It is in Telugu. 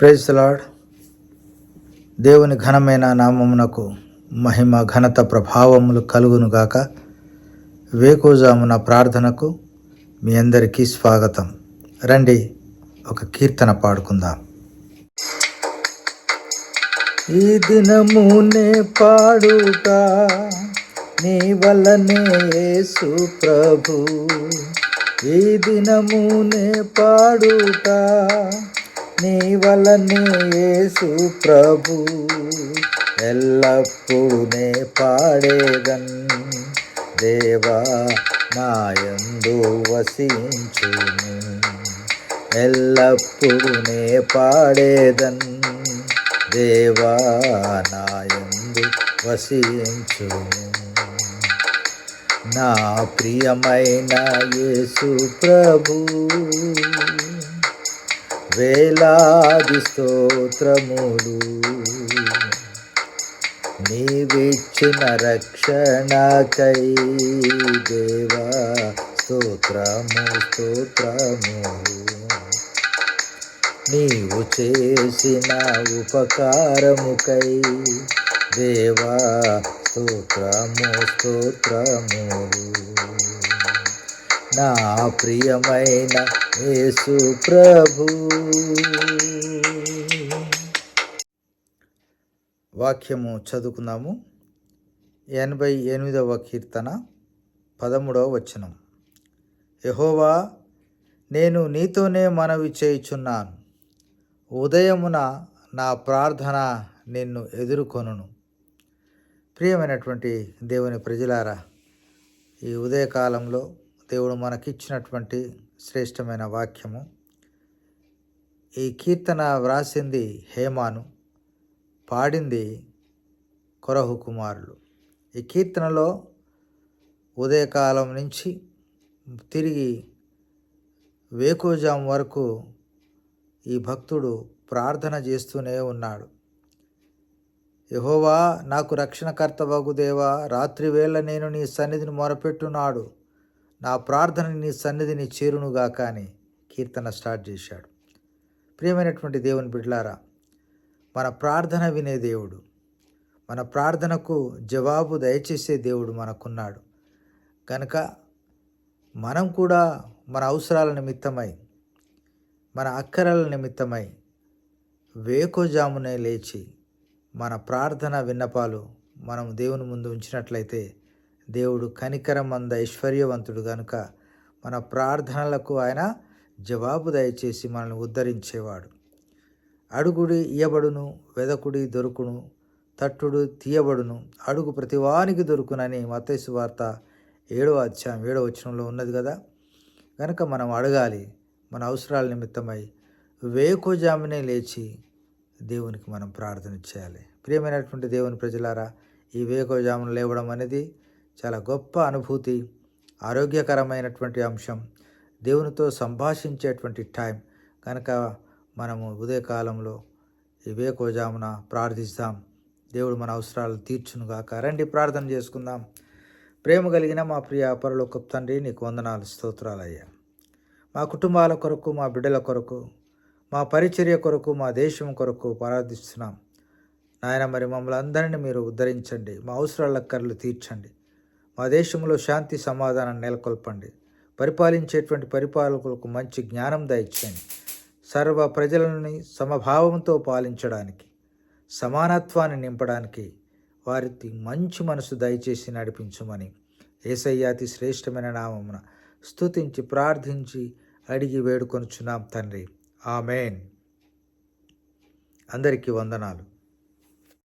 ప్రైజ్ లార్డ్ దేవుని ఘనమైన నామమునకు మహిమ ఘనత ప్రభావములు కలుగునుగాక వేకోజామున ప్రార్థనకు మీ అందరికీ స్వాగతం. రండి ఒక కీర్తన పాడుకుందాం. ఈ దినమునే పాడుట నీ వల్లనే యేసు ప్రభు. ఈ దినమునే పాడుట నీ వల్లనే యేసు ప్రభు. ఎల్లప్పుడూనే పాడేదన్. దేవా నాయందు వసించును ఎల్లప్పుడూనే పాడేదన్. దేవా నాయందు వసించును నా ప్రియమైన యేసు ప్రభు. వేలాది స్తోత్రములు. నీవిచ్చిన రక్షణకై దేవా స్తోత్రము స్తోత్రములు. నీవు చేసిన ఉపకారముకై దేవా స్తోత్రము స్తోత్రములు. నా ప్రియమైన యేసు ప్రభు. వాక్యము చదువుకుందాము. ఎనభై ఎనిమిదవ కీర్తన పదమూడవ వచనం. యహోవా నేను నీతోనే మనవి చేయుచున్నాను. ఉదయమున నా ప్రార్థన నిన్ను ఎదుర్కొనును. ప్రియమైనటువంటి దేవుని ప్రజలారా ఈ ఉదయకాలంలో దేవుడు మనకిచ్చినటువంటి శ్రేష్టమైన వాక్యము. ఈ కీర్తన వ్రాసింది హేమాను పాడింది కొరహు కుమారులు. ఈ కీర్తనలో ఉదయకాలం నుంచి తిరిగి వేకోజాం వరకు ఈ భక్తుడు ప్రార్థన చేస్తూనే ఉన్నాడు. యహోవా నాకు రక్షణకర్త బగుదేవా రాత్రివేళ నేను నీ సన్నిధిని మొరపెట్టున్నాడు. నా ప్రార్థన నీ సన్నిధిని చేరునుగా కానీ కీర్తన స్టార్ట్ చేశాడు. ప్రియమైనటువంటి దేవుని బిడ్లారా మన ప్రార్థన వినే దేవుడు మన ప్రార్థనకు జవాబు దయచేసే దేవుడు మనకున్నాడు. కనుక మనం కూడా మన అవసరాల నిమిత్తమై మన అక్కరల నిమిత్తమై వేకోజామునే లేచి మన ప్రార్థన విన్నపాలు మనం దేవుని ముందు ఉంచినట్లయితే దేవుడు కనికరమంద ఐశ్వర్యవంతుడు కనుక మన ప్రార్థనలకు ఆయన జవాబు దయచేసి మనల్ని ఉద్ధరించేవాడు. అడుగుడి ఇయబడును వెదకుడి దొరుకును తట్టుడు తీయబడును అడుగు ప్రతివానికి దొరుకునని మతేసు వార్త ఏడవ అధ్యాయం ఏడవ వచనంలో ఉన్నది కదా? కనుక మనం అడగాలి మన అవసరాల నిమిత్తమై వేకోజామునే లేచి దేవునికి మనం ప్రార్థన చేయాలి. ప్రియమైనటువంటి దేవుని ప్రజలారా ఈ వేకోజామున లేవడం అనేది చాలా గొప్ప అనుభూతి ఆరోగ్యకరమైనటువంటి అంశం. దేవునితో సంభాషించేటువంటి టైం. కనుక మనము ఉదయకాలంలో ఈ ప్రార్థిస్తాం. దేవుడు మన అవసరాలు తీర్చునుగాక. రండి ప్రార్థన చేసుకుందాం. ప్రేమ కలిగిన మా ప్రియ పరలోక తండ్రి నీకు వందనాలు స్తోత్రాలయ్యా. మా కుటుంబాల కొరకు మా బిడ్డల కొరకు మా పరిచర్య కొరకు మా దేశం కొరకు ప్రార్థిస్తున్నాం. నాయన మరి మమ్మల్ని అందరినీ మీరు ఉద్ధరించండి. మా అవసరాల కర్రలు తీర్చండి. మా దేశంలో శాంతి సమాధానం నెలకొల్పండి. పరిపాలించేటువంటి పరిపాలకులకు మంచి జ్ఞానం దయచేయండి. సర్వ ప్రజలని సమభావంతో పాలించడానికి సమానత్వాన్ని నింపడానికి వారికి మంచి మనసు దయచేసి నడిపించమని ఏసయ్యాతి శ్రేష్టమైన నామమున స్తుతించి ప్రార్థించి అడిగి వేడుకొనుచున్నాం తండ్రి. ఆమెన్. అందరికీ వందనాలు.